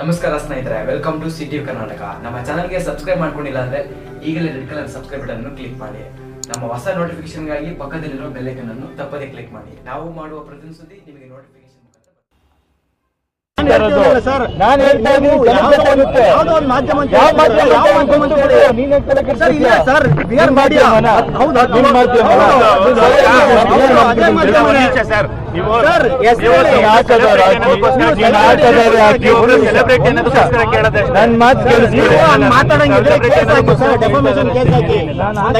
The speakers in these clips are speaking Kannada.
ನಮಸ್ಕಾರ ಸ್ನೇಹಿತರೆ ವೆಲ್ಕಮ್ ಟು ಸಿಟಿ ಕರ್ನಾಟಕ ನಮ್ಮ ಚಾನಲ್ಗೆ ಸಬ್ಸ್ಕ್ರೈಬ್ ಮಾಡ್ಕೊಂಡಿಲ್ಲ ಅಂದ್ರೆ ಈಗಲೇ ರೆಡ್ ಕಲರ್ ಸಬ್ಸ್ಕ್ರೈಬ್ ಬಟನ್ ಅನ್ನು ಕ್ಲಿಕ್ ಮಾಡಿ ನಮ್ಮ ಹೊಸ ನೋಟಿಫಿಕೇಶನ್ಗಾಗಿ ಪಕ್ಕದಲ್ಲಿರೋ ಬೆಲ್ಲೈಕನ್ ಅನ್ನು ತಪ್ಪದೇ ಕ್ಲಿಕ್ ಮಾಡಿ ನಾವು ಮಾಡುವ ಪ್ರತಿ ಸುದ್ದಿ ನಿಮಗೆ ನೋಟಿಫಿಕೇಶನ್ ಸರ್ ನಾನು ಮಾತು ಮಾತಾಡಂಗಿದ್ರೆ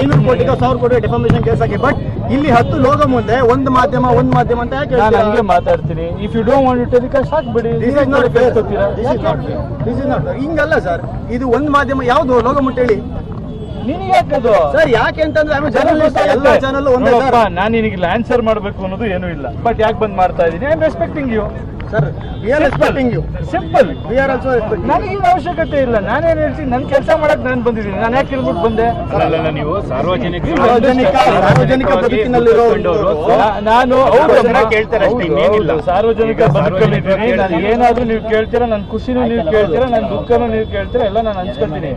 ಐನೂರು ಕೋಟಿಗೆ ಸಾವಿರ ಕೋಟಿ ಡೆಫಾಮೇಶನ್ ಕೇಸ್ ಹಾಕಿ. ಬಟ್ ಇಲ್ಲಿ ಹತ್ತು ಲೋಗೋ ಮುಂದೆ ಒಂದ್ ಮಾಧ್ಯಮ ಒಂದ್ ಮಾಧ್ಯಮ ಅಂತ ಯಾಕೆ ನಾನು? ಹಂಗೆ ಮಾತಾಡ್ತೀನಿ. If you don't want to telecast ಹಾಕ್ಬಿಡಿ not fair. ಹಿಂಗಲ್ಲ ಸರ್ ಇದು ಒಂದ್ ಮಾಧ್ಯಮ ಯಾವ್ದು ಲೋಗೋ ಮುಟ್ಟ ಹೇಳಿ? ನಿನಗೆ ಯಾಕದು ಸರ್ ಯಾಕೆ ಅಂತಂದ್ರೆ ಎಲ್ಲ ಚಾನಲ್ ಒಂದೇ ನಾನು ನಿನಗೆ ಆನ್ಸರ್ ಮಾಡಬೇಕು ಅನ್ನೋದು ಏನೂ ಇಲ್ಲ. ಬಟ್ ಯಾಕೆ ಬಂದ್ ಮಾಡ್ತಾ ಇದೀನಿ? I am respecting you sir we are respecting you simple we are also respecting ನನಗೇನು ಅವಶ್ಯಕತೆ ಇಲ್ಲ. ನಾನೇನು ಹೇಳ್ತೀನಿ ನನ್ನ ಕೆಲಸ ಮಾಡಕ್ ನಾನು ಬಂದಿದ್ದೀನಿ. ನಾನು ಯಾಕೆ ಇರ್ಬಿಟ್ಟು ಬಂದೆ? ಅಲ್ಲಲ್ಲ ನೀವು ಸಾರ್ವಜನಿಕ ಸಾರ್ವಜನಿಕ ಸಾರ್ವಜನಿಕ ಬದುಕಿನಲ್ಲಿರೋ ನಾನು ಕೇಳ್ತಾರೆ ಸಾರ್ವಜನಿಕ ಈಗ ಬದುಕಲ್ಲಿದ್ದೀನಿ ನಾನು ಏನಾದ್ರೂ ನೀವು ಕೇಳ್ತೀರಾ ನನ್ನ ಖುಷಿನೂ ನೀವು ಕೇಳ್ತೀರಾ ನನ್ನ ದುಃಖನೂ ನೀವು ಕೇಳ್ತೀರಾ ಎಲ್ಲ ನಾನು ಹಂಚ್ಕೊತೀನಿ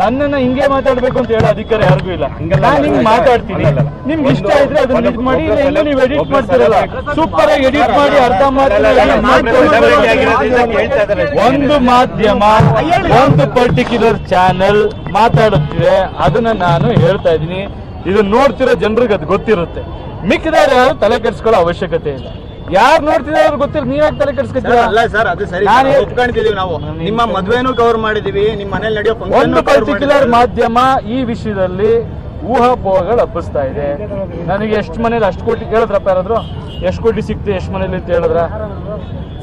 ನನ್ನನ್ನ ಹಿಂಗೆ ಮಾತಾಡ್ಬೇಕು ಅಂತ ಹೇಳೋ ಅಧಿಕಾರ ಯಾರಿಗೂ ಇಲ್ಲ. ನಾನು ಹಿಂಗ್ ಮಾತಾಡ್ತೀನಿ. ನಿಮ್ಗೆ ಇಷ್ಟ ಇದ್ರೆ ಅದನ್ನ ಎಡಿಟ್ ಮಾಡಿ ಇಲ್ಲ ನೀವು ಎಡಿಟ್ ಮಾಡ್ತಿರಲ್ಲ. ಸೂಪರ್ ಆಗಿ ಎಡಿಟ್ ಮಾಡಿ ಅರ್ಧ ಅಲ್ಲಲ್ಲ, ಒಂದು ಮಾಧ್ಯಮ ಒಂದು ಪರ್ಟಿಕ್ಯುಲರ್ ಚಾನೆಲ್ ಮಾತಾಡುತ್ತಿದೆ. ಅದನ್ನ ನಾನು ಹೇಳ್ತಾ ಇದ್ದೀನಿ. ಇದು ನೋಡ್ತಿರೋ ಜನರಿಗೆ ಅದು ಗೊತ್ತಿರುತ್ತೆ. ಮಿಕ್ಕಿದವ್ರು ಯಾರು ತಲೆ ಕೆಡಿಸ್ಕೊಳ್ಳೋ ಅವಶ್ಯಕತೆ ಇಲ್ಲ. ಯಾರು ನೋಡ್ತಿದ್ರೆ ಅವ್ರಿಗೆ ಗೊತ್ತಿಲ್ಲ. ನೀವ್ಯಾಕೆ ತಲೆ ಕೆಡಿಸ್ಕೊತೀರಾ? ಅಲ್ಲ ಸರ್ ಅದು ಸರಿ. ನಾನು ನಾವು ನಾವು. ನಿಮ್ಮ ಮದುವೆನೂ ಕವರ್ ಮಾಡಿದೀವಿ ನಿಮ್ಮ ಮನೇಲಿ ನಡೆಯೋ ಒಂದು ಪರ್ಟಿಕ್ಯುಲರ್ ಮಾಧ್ಯಮ ಈ ವಿಷಯದಲ್ಲಿ ಊಹಾಪೋಹಗಳು ಹಬ್ಬಿಸ್ತಾ ಇದೆ ನನಗೆ ಎಷ್ಟು ಮನೇಲಿ ಅಷ್ಟು ಕೋಟಿ ಕೇಳಿದ್ರಪ್ಪ ಯಾರಾದ್ರು? ಎಷ್ಟು ಕೋಟಿ ಸಿಕ್ತು ಎಷ್ಟು ಮನೇಲಿ ಅಂತ ಹೇಳಿದ್ರ?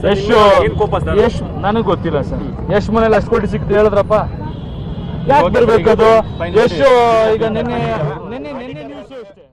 ಎಷ್ಟು ಯಶ್ ಎಷ್ಟು ನನಗೆ ಗೊತ್ತಿಲ್ಲ ಸರ್. ಯಶ್ ಮನೇಲಿ ಅಷ್ಟು ಕೋಟಿ ಸಿಕ್ತು ಹೇಳಿದ್ರಪ್ಪ? ಯಾಕೆ ಬರ್ಬೇಕದು ಯಶ್ ಈಗ ನಿನ್ನೆ ನಿನ್ನೆ ನಿನ್ನೆ ನ್ಯೂಸ್ ಅಷ್ಟೇ.